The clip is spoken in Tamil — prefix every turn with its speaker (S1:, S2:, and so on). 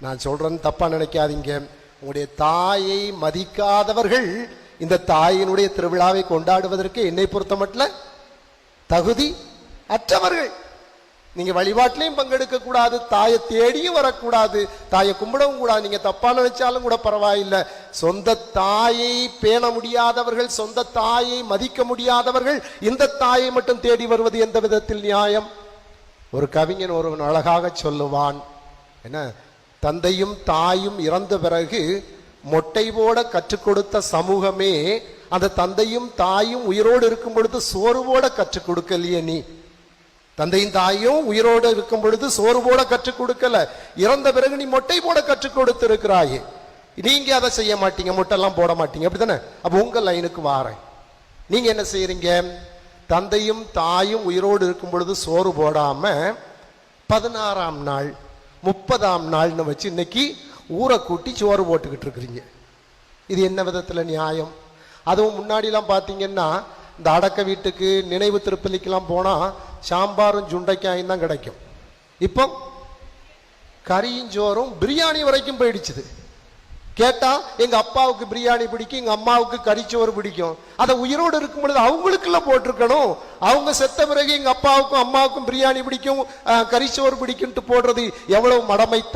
S1: நான் சொல்கிறேன்னு தப்பா நினைக்காதீங்க. உங்களுடைய தாயை மதிக்காதவர்கள் இந்த தாயினுடைய திருவிழாவை கொண்டாடுவதற்கு என்னை பொறுத்த மட்டும் தகுதி அற்றவர்கள். நீங்க வழிபாட்டிலையும் பங்கெடுக்க கூடாது தாயை தேடியும் வரக்கூடாது தாயை கும்பிடவும் கூடாது. நீங்க தப்பா நினைச்சாலும் கூட பரவாயில்லை. சொந்த தாயை பேண முடியாதவர்கள் சொந்த தாயை மதிக்க முடியாதவர்கள் இந்த தாயை மட்டும் தேடி வருவது எந்த விதத்தில் நியாயம்? ஒரு கவிஞன் ஒருவன் அழகாக சொல்லுவான். என்ன? தந்தையும் தாயும் இறந்த பிறகு மொட்டை போட கற்றுக் கொடுத்த சமூகமே அந்த தந்தையும் தாயும் உயிரோடு இருக்கும் பொழுது சோறு போட கற்றுக் கொடுக்கலையே நீ. தந்தையும் தாயும் உயிரோடு இருக்கும் பொழுது சோறு போட கற்றுக் கொடுக்கல. இறந்த பிறகு நீ மொட்டை போட கற்றுக் கொடுத்துருக்கிறாயே. நீங்க அதை செய்ய மாட்டீங்க மொட்டைலாம் போட மாட்டீங்க. அப்படித்தானே? அப்ப உங்க லைனுக்கு வாரேன். நீங்க என்ன செய்யறீங்க தந்தையும் தாயும் உயிரோடு இருக்கும் பொழுது சோறு போடாம பதினாறாம் நாள் முப்பதாம் நாள்னு வச்சு இன்னைக்கு ஊரை கூட்டி சோறு போட்டுக்கிட்டு இருக்கிறீங்க. இது என்ன விதத்தில் நியாயம்? அதுவும் முன்னாடிலாம் பார்த்தீங்கன்னா இந்த அடக்க வீட்டுக்கு நினைவு திருப்பலிக்கெல்லாம் போனால் சாம்பாரும் சுண்டைக்காயும் தான் கிடைக்கும். இப்போ கறியும் சோறும் பிரியாணி வரைக்கும் போயிடுச்சுது. கேட்டா எங்க அப்பாவுக்கு பிரியாணி பிடிக்கும் எங்க அம்மாவுக்கு கறிச்சோறு பிடிக்கும். அதை உயிரோடு இருக்கும் பொழுது அவங்களுக்குள்ள போட்டிருக்கணும். அவங்க செத்த பிறகு எங்க அப்பாவுக்கும் அம்மாவுக்கும் பிரியாணி பிடிக்கும் கறிச்சோறு பிடிக்கும்ட்டு போடுறது எவ்வளவு மடமைத்தனம்.